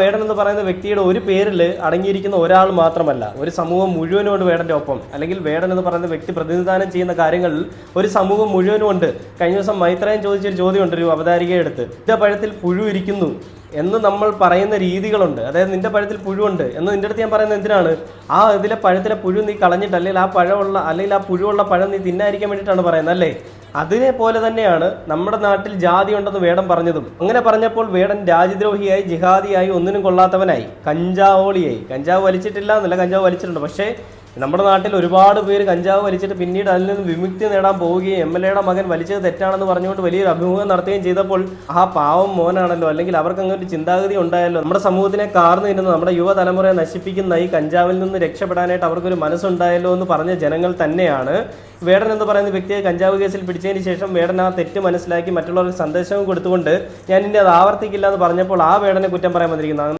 വേടൻ എന്ന് പറയുന്ന വ്യക്തിയുടെ ഒരു പേരിൽ അടങ്ങിയിരിക്കുന്ന ഒരാൾ മാത്രമല്ല ഒരു സമൂഹം മുഴുവനുമുണ്ട് വേടന്റെ ഒപ്പം. അല്ലെങ്കിൽ വേടൻ എന്ന് പറയുന്ന വ്യക്തി പ്രതിനിധാനം ചെയ്യുന്ന കാര്യങ്ങളിൽ ഒരു സമൂഹം മുഴുവനുമുണ്ട്. കഴിഞ്ഞ ദിവസം മൈത്രയൻ ചോദിച്ചൊരു ചോദ്യമുണ്ട് ഒരു അവതാരികയെടുത്ത് നിന്റെ പഴത്തിൽ പുഴു ഇരിക്കുന്നു എന്ന് നമ്മൾ പറയുന്ന രീതികളുണ്ട്. അതായത് നിന്റെ പഴത്തിൽ പുഴുണ്ട് എന്ന് നിന്റെ അടുത്ത് ഞാൻ പറയുന്നത് എന്തിനാണ്? ആ ഇതിലെ പഴത്തിലെ പുഴു നീ കളഞ്ഞിട്ട് അല്ലെങ്കിൽ ആ പഴമുള്ള അല്ലെങ്കിൽ ആ പുഴുവുള്ള പഴം നീ തിന്നായിരിക്കാൻ വേണ്ടിയിട്ടാണ് പറയുന്നത് അല്ലേ? അതിനെ പോലെ തന്നെയാണ് നമ്മുടെ നാട്ടിൽ ജാതി ഉണ്ടെന്ന് വേടം പറഞ്ഞതും. അങ്ങനെ പറഞ്ഞപ്പോൾ വേടൻ രാജ്യദ്രോഹിയായി ജിഹാദിയായി ഒന്നിനും കൊള്ളാത്തവനായി. കഞ്ചാവോളിയായി. കഞ്ചാവ് വലിച്ചിട്ടില്ല എന്നല്ല കഞ്ചാവ് വലിച്ചിട്ടുണ്ട്. പക്ഷേ നമ്മുടെ നാട്ടിൽ ഒരുപാട് പേര് കഞ്ചാവ് വലിച്ചിട്ട് പിന്നീട് അതിൽ നിന്ന് വിമുക്തി നേടാൻ പോവുകയും എം എൽ എയുടെ മകൻ വലിച്ചത് തെറ്റാണെന്ന് പറഞ്ഞുകൊണ്ട് വലിയൊരു അഭിമുഖം നടത്തുകയും ചെയ്തപ്പോൾ ആ പാവം മോനാണല്ലോ അല്ലെങ്കിൽ അവർക്ക് അങ്ങനെ ഒരു ചിന്താഗതി ഉണ്ടായല്ലോ. നമ്മുടെ സമൂഹത്തിനെ കാർന്നു തിന്നുന്ന നമ്മുടെ യുവതലമുറയെ നശിപ്പിക്കുന്ന ഈ കഞ്ചാവിൽ നിന്ന് രക്ഷപ്പെടാനായിട്ട് അവർക്കൊരു മനസ്സുണ്ടായല്ലോ എന്ന് പറഞ്ഞ ജനങ്ങൾ തന്നെയാണ്. വേടൻ എന്ന് പറയുന്ന വ്യക്തിയെ കഞ്ചാവ് കേസിൽ പിടിച്ചതിന് ശേഷം വേടൻ ആ തെറ്റ് മനസ്സിലാക്കി മറ്റുള്ളവർക്ക് സന്ദേശവും കൊടുത്തുകൊണ്ട് ഞാൻ ഇനി അത് ആവർത്തിക്കില്ല എന്ന് പറഞ്ഞപ്പോൾ ആ വേടനെ കുറ്റം പറയാൻ വന്നിരിക്കുന്നത്